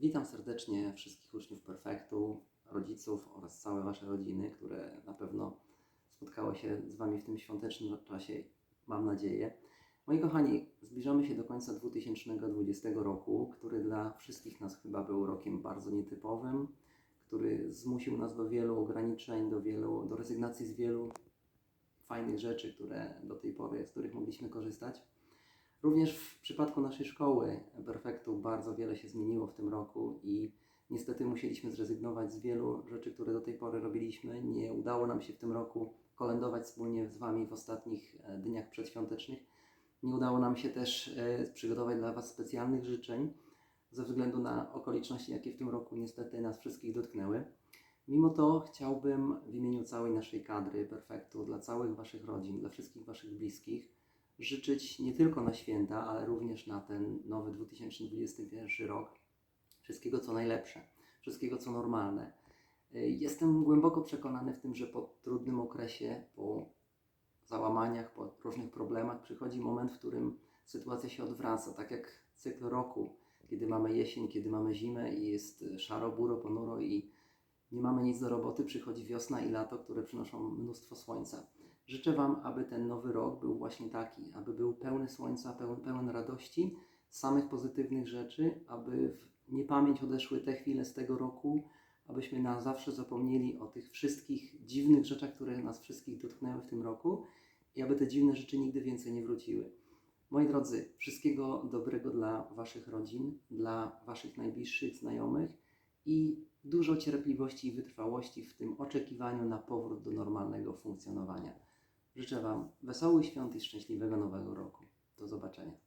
Witam serdecznie wszystkich uczniów Perfektu, rodziców oraz całe Wasze rodziny, które na pewno spotkały się z Wami w tym świątecznym czasie, mam nadzieję. Moi kochani, zbliżamy się do końca 2020 roku, który dla wszystkich nas chyba był rokiem bardzo nietypowym, który zmusił nas do wielu ograniczeń, do, wielu, do rezygnacji z wielu fajnych rzeczy, które do tej pory, z których mogliśmy korzystać. Również w przypadku naszej szkoły Perfektu bardzo wiele się zmieniło w tym roku i niestety musieliśmy zrezygnować z wielu rzeczy, które do tej pory robiliśmy. Nie udało nam się w tym roku kolędować wspólnie z Wami w ostatnich e, dniach przedświątecznych. Nie udało nam się też e, przygotować dla Was specjalnych życzeń ze względu na okoliczności, jakie w tym roku niestety nas wszystkich dotknęły. Mimo to chciałbym w imieniu całej naszej kadry Perfektu, dla całych Waszych rodzin, dla wszystkich Waszych bliskich, życzyć nie tylko na święta, ale również na ten nowy 2021 rok wszystkiego co najlepsze, wszystkiego co normalne. Jestem głęboko przekonany w tym, że po trudnym okresie, po załamaniach, po różnych problemach przychodzi moment, w którym sytuacja się odwraca, tak jak cykl roku, kiedy mamy jesień, kiedy mamy zimę i jest szaro, buro, ponuro i nie mamy nic do roboty, przychodzi wiosna i lato, które przynoszą mnóstwo słońca. Życzę Wam, aby ten nowy rok był właśnie taki, aby był pełny słońca, pełen, pełen radości, samych pozytywnych rzeczy, aby w niepamięć odeszły te chwile z tego roku, abyśmy na zawsze zapomnieli o tych wszystkich dziwnych rzeczach, które nas wszystkich dotknęły w tym roku i aby te dziwne rzeczy nigdy więcej nie wróciły. Moi drodzy, wszystkiego dobrego dla Waszych rodzin, dla Waszych najbliższych znajomych i dużo cierpliwości i wytrwałości w tym oczekiwaniu na powrót do normalnego funkcjonowania. Życzę Wam wesołych świąt i szczęśliwego nowego roku. Do zobaczenia.